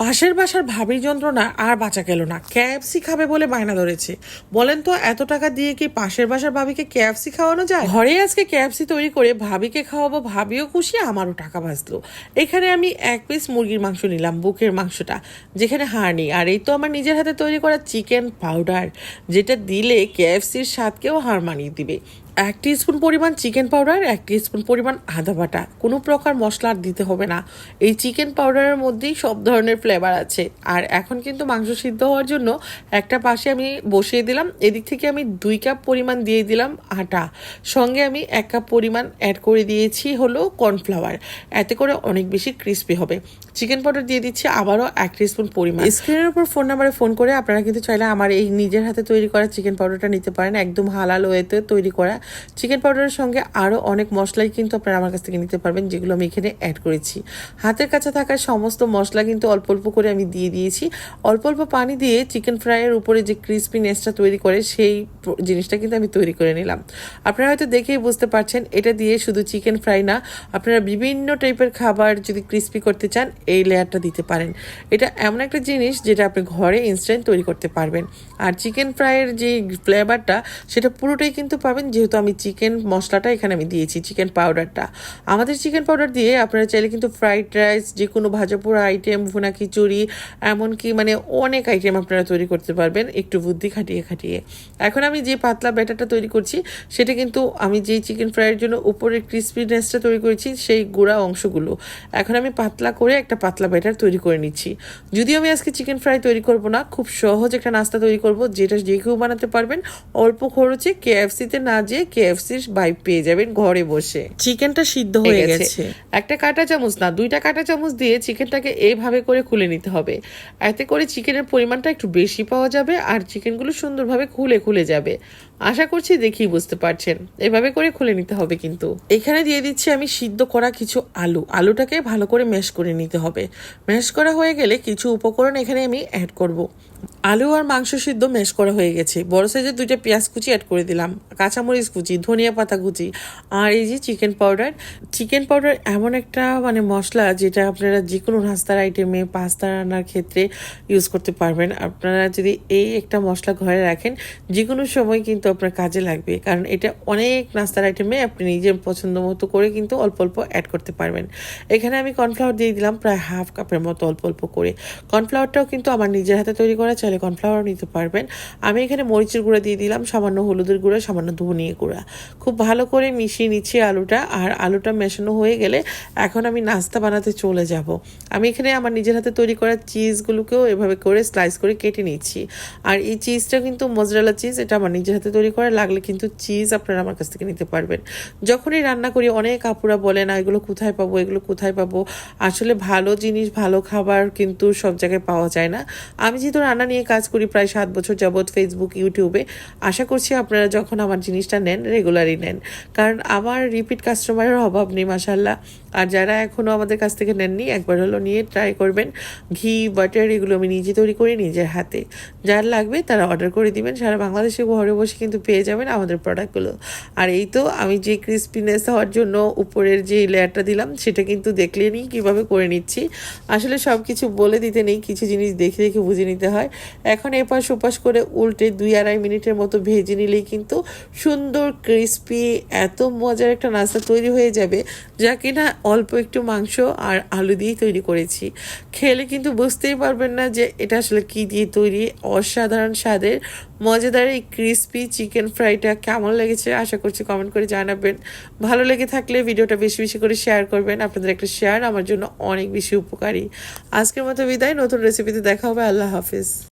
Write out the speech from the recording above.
পাশের বাসার ভাবির যন্ত্রণা আর বাঁচা গেল না। কেএফসি খাবে বলে বায়না ধরেছে। বলেন তো, এত টাকা দিয়ে কি পাশের বাসার ভাবিকে কেএফসি খাওয়ানো যায়? ঘরে আজকে কেএফসি তৈরি করে ভাবিকে খাওয়াবো, ভাবিও খুশি, আমারও টাকা বাঁচলো। এখানে আমি এক পিস মুরগির মাংস নিলাম, বুকের মাংসটা, যেখানে হাড় নেই। আর এই তো আমার নিজের হাতে তৈরি করা চিকেন পাউডার যেটা দিলে কেএফসির স্বাদকেও হার মানিয়ে দিবে। এক স্পুন পরিমাণ চিকেন পাউডার এক স্পুন পরিমাণ আদা বাটা। কোনো প্রকার মশলা আর দিতে হবে না। এই চিকেন পাউডারের মধ্যেই সব ধরনের ফ্লেভার আছে। আর এখন কিন্তু মাংস সিদ্ধ হওয়ার জন্য একটা পাশে আমি বসিয়ে দিলাম। এদিক থেকে আমি দুই কাপ পরিমাণ দিয়ে দিলাম আটা। সঙ্গে আমি এক কাপ পরিমাণ অ্যাড করে দিয়েছি হলো কর্নফ্লাওয়ার এতে করে অনেক বেশি ক্রিস্পি হবে। চিকেন পাউডার দিয়ে দিচ্ছি আবারও এক স্পুন পরিমাণ। স্ক্রিনের উপর ফোন নাম্বারে ফোন করে আপনারা কিন্তু চাইলে আমার এই নিজের হাতে তৈরি করা চিকেন পাউডারটা নিতে পারেন। একদম হালাল ওয়েতে তৈরি করা চিকেন পাউডারের সঙ্গে আরও অনেক মশলাই কিন্তু আপনারা আমার কাছ থেকে নিতে পারবেন, যেগুলো আমি এখানে অ্যাড করেছি। হাতের কাছে থাকা সমস্ত মশলা কিন্তু অল্প অল্প করে আমি দিয়ে দিয়েছি। অল্প অল্প পানি দিয়ে চিকেন ফ্রাইয়ের উপরে যে ক্রিসপিনেসটা তৈরি করে, সেই জিনিসটা কিন্তু আমি তৈরি করে নিলাম। আপনারা হয়তো দেখেই বুঝতে পারছেন, এটা দিয়ে শুধু চিকেন ফ্রাই না, আপনারা বিভিন্ন টাইপের খাবার যদি ক্রিস্পি করতে চান, এই লেয়ারটা দিতে পারেন। এটা এমন একটা জিনিস যেটা আপনি ঘরে ইনস্ট্যান্ট তৈরি করতে পারবেন। আর চিকেন ফ্রাইয়ের যে ফ্লেভারটা সেটা পুরোটাই কিন্তু পাবেন, যেহেতু আমি চিকেন মশলাটা এখানে আমি দিয়েছি, চিকেন পাউডারটা। আমাদের চিকেন পাউডার দিয়ে আপনারা চাইলে কিন্তু ফ্রাইড রাইস, যে কোনো ভাজা পোড়া আইটেম, ভুনা খিচুড়ি, এমনকি মানে অনেক আইটেম আপনারা তৈরি করতে পারবেন একটু বুদ্ধি খাটিয়ে খাটিয়ে। এখন আমি যে পাতলা ব্যাটারটা তৈরি করছি, সেটা কিন্তু আমি যেই চিকেন ফ্রাইয়ের জন্য উপরের ক্রিসপিনেসটা তৈরি করেছি, সেই গুঁড়া অংশগুলো। এখন আমি পাতলা করে একটা পাতলা ব্যাটার তৈরি করে নিচ্ছি। যদিও আমি আজকে চিকেন ফ্রাই তৈরি করব না, খুব সহজ একটা নাস্তা তৈরি করব, যেটা যে কেউ বানাতে পারবেন। অল্প খরচে কেএফসিতে না যেয়ে কেএফসির বাই পেয়ে যাবেন ঘরে বসে। চিকেনটা সিদ্ধ হয়ে গেছে। একটা কাঁটা চামচ না দুইটা কাঁটা চামচ দিয়ে চিকেনটাকে এইভাবে করে খুলে নিতে হবে। এতে করে চিকেনের পরিমাণটা একটু বেশি পাওয়া যাবে আর চিকেনগুলো সুন্দরভাবে খুলে খুলে যাবে। আশা করছি দেখেই বুঝতে পারছেন। এভাবে করে খুলে নিতে হবে কিন্তু। এখানে দিয়ে দিচ্ছি আমি সিদ্ধ করা কিছু আলু। আলুটাকে ভালো করে ম্যাশ করে নিতে হবে। ম্যাশ করা হয়ে গেলে কিছু উপকরণ এখানে আমি অ্যাড করব। আলু আর মাংস সিদ্ধ ম্যাশ করা হয়ে গেছে। বড় সাইজের দুইটা পেঁয়াজ কুচি অ্যাড করে দিলাম। কাঁচামরিচ কুচি, ধনিয়া পাতা কুচি আর এই যে চিকেন পাউডার চিকেন পাউডার এমন একটা মানে মশলা যেটা আপনারা যে কোনো নাস্তার আইটেমে পাস্তা রান্নার ক্ষেত্রে ইউজ করতে পারবেন। আপনারা যদি এই একটা মশলা ঘরে রাখেন যে কোনো সময় কিন্তু আপনার কাজে লাগবে। কারণ এটা অনেক নাস্তার আইটেমে আপনি নিজের পছন্দ মতো করে কিন্তু অল্প অল্প অ্যাড করতে পারবেন। এখানে আমি কর্নফ্লাওয়ার দিয়ে দিলাম প্রায় হাফ কাপের মতো অল্প অল্প করে। কর্নফ্লাওয়ারটাও কিন্তু আমার নিজের হাতে তৈরি করা, চাইলে কর্নফ্লাওয়ার নিতে পারবেন। আমি এখানে মরিচের গুঁড়া দিয়ে দিলাম, সামান্য হলুদের গুঁড়া, সামান্য ধনিয়া গুঁড়া। খুব ভালো করে মিশিয়ে নিচ্ছি আলুটা, আর আলুটা মেশানো হয়ে গেলে এখন আমি নাস্তা বানাতে চলে যাব। আমি এখানে আমার নিজের হাতে তৈরি করা চিজগুলোকেও এভাবে করে স্লাইস করে কেটে নিচ্ছি। আর এই চিজটা কিন্তু মজরালা চিজ এটা আমার নিজের হাতে তৈরি করা লাগলে কিন্তু চিজ আপনারা আমার কাছ থেকে নিতে পারবেন। যখনই রান্না করি, অনেক আপুরা বলে, না, এগুলো কোথায় পাবো? এগুলো কোথায় পাবো? আসলে ভালো জিনিস, ভালো খাবার কিন্তু সব জায়গায় পাওয়া যায় না। আমি যেহেতু রান্না নিয়ে কাজ করি প্রায় সাত বছর যাবৎ ফেসবুক ইউটিউবে আশা করছি আপনারা যখন আমার জিনিসটা নেন রেগুলারই নেন। কারণ আমার রিপিট কাস্টমারের অভাব নেই মাসাল্লাহ আর যারা এখনও আমাদের কাছ থেকে নেননি, একবার হলো নিয়ে ট্রাই করবেন। ঘি বাটার এগুলো আমি নিজে তৈরি করি নিজের হাতে। যার লাগবে তারা অর্ডার করে দিবেন। সারা বাংলাদেশে ঘরে বসে কিন্তু পেয়ে যাবেন আমাদের প্রোডাক্টগুলো আর এই তো আমি যে ক্রিস্পিনেস হওয়ার জন্য উপরের যে লেয়ারটা দিলাম, সেটা কিন্তু দেখলে নিই, কীভাবে করে নিচ্ছি। আসলে সব কিছু বলে দিতে নেই, কিছু জিনিস দেখে দেখে বুঝে নিতে হয়। এখন এপাশ ওপাশ করে উল্টে দুই আড়াই মিনিটের মতো ভেজে নিলেই কিন্তু সুন্দর ক্রিস্পি এত মজার একটা নাস্তা তৈরি হয়ে যাবে, যা কিনা অল্প একটু মাংস আর আলু দিয়েই তৈরি করেছি। খেলে কিন্তু বুঝতেই পারবেন না যে এটা আসলে কী দিয়ে তৈরি, অসাধারণ স্বাদের মজাদার এই ক্রিসপি চিকেন ফ্রাইটা কেমন লেগেছে আশা করছি কমেন্ট করে জানাবেন। ভালো লেগে থাকলে ভিডিওটা বেশি বেশি করে শেয়ার করবেন। আপনাদের একটা শেয়ার আমার জন্য অনেক বেশি উপকারী। আজকের মতো বিদায়, নতুন রেসিপিতে দেখা হবে। আল্লাহ হাফিজ।